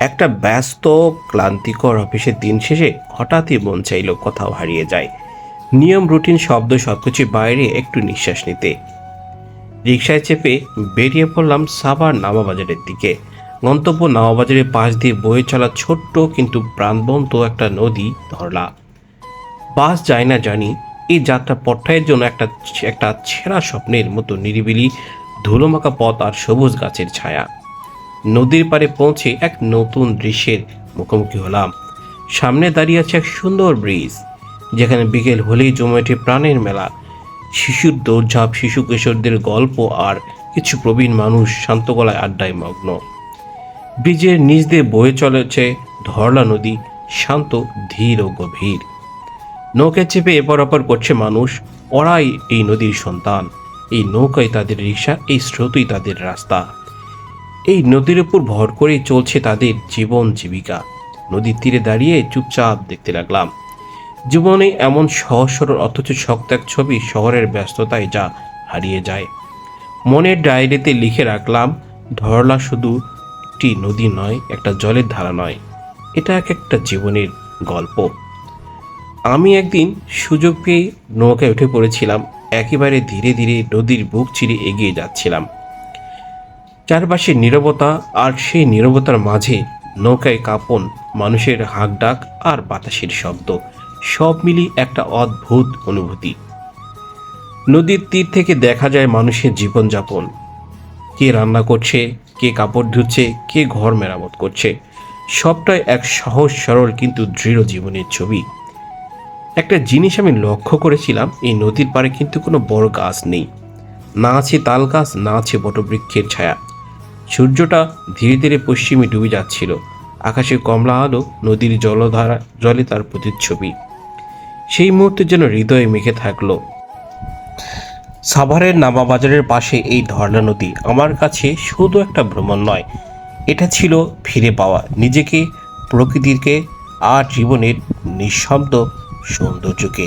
একটা ব্যস্ত, ক্লান্তিকর অফিসের দিন শেষে হঠাৎই মন চাইল কোথাও হারিয়ে যায়। নিয়ম, রুটিন, শব্দ সবকিছু বাইরে একটু নিঃশ্বাস নিতে। রিক্সায় চেপে বেরিয়ে পড়লাম সাবার নামাবাজারের দিকে। গন্তব্য নামাবাজারের পাশ দিয়ে বয়ে চলা ছোট্ট কিন্তু প্রাণবন্ত একটা নদী ধরলা। বাস যায় না জানি, এই যাত্রা পট্টায়ের জন্য একটা একটা ছেঁড়া স্বপ্নের মতো নিরিবিলি, ধুলোমাখা পথ আর সবুজ গাছের ছায়া। নদীর পাড়ে পৌঁছে এক নতুন দৃশ্যের মুখোমুখি হলাম। সামনে দাঁড়িয়ে আছে এক সুন্দর ব্রিজ, যেখানে বিকেল হলেই জমে ওঠে প্রাণের মেলা। শিশুর দৌড়ঝাঁপ, শিশু কিশোরদের গল্প আর কিছু প্রবীণ মানুষ শান্ত গলায় আড্ডায় মগ্ন। ব্রিজের নিচ দিয়ে বয়ে চলেছে ধরলা নদী, শান্ত, ধীর ও গভীর। নৌকায় চেপে এপর ওপর করছে মানুষ, ওরাই এই নদীর সন্তান। এই নৌকায় তাদের রিক্সা, এই স্রোতই তাদের রাস্তা। এই নদীর উপর ভর করেই চলছে তাদের জীবন জীবিকা। নদীর তীরে দাঁড়িয়ে চুপচাপ দেখতে লাগলাম। জীবনে এমন সহজ সরল অথচ শক্ত এক ছবি শহরের ব্যস্ততায় যা হারিয়ে যায়। মনের ডায়েরিতে লিখে রাখলাম, ধরলা শুধু একটি নদী নয়, একটা জলের ধারা নয়। এটা এক একটা জীবনের গল্প। আমি একদিন সুযোগ পেয়ে নৌকায় উঠে পড়েছিলাম। একেবারে ধীরে ধীরে নদীর বুক চিরে এগিয়ে যাচ্ছিলাম। চারপাশে নীরবতা আর সেই নীরবতার মাঝে নৌকায় কাঁপন, মানুষের হাঁক ডাক আর বাতাসের শব্দ, সব মিলিয়ে একটা অদ্ভুত অনুভূতি। নদীর তীর থেকে দেখা যায় মানুষের জীবনযাপন। কে রান্না করছে, কে কাপড় ধুচ্ছে, কে ঘর মেরামত করছে, সবটাই এক সহজ, সরল কিন্তু দৃঢ় জীবনের ছবি। একটা জিনিস আমি লক্ষ্য করেছিলাম, এই নদীর পাড়ে কিন্তু কোনো বড় গাছ নেই। না আছে তাল গাছ, না আছে বটবৃক্ষের ছায়া। সূর্যটা ধীরে ধীরে পশ্চিমে ডুবে যাচ্ছিল। আকাশে কমলা আলো, নদীর জলধারা, জলে তার প্রতিচ্ছবি। সেই মুহূর্তে যেন হৃদয়ে মেখে থাকল। সাভারের নামাবাজারের পাশে এই ধর্ণা নদী আমার কাছে শুধু একটা ভ্রমণ নয়, এটা ছিল ফিরে পাওয়া। নিজেকে, প্রকৃতিকে, আর জীবনের নিঃশব্দ সৌন্দর্যকে।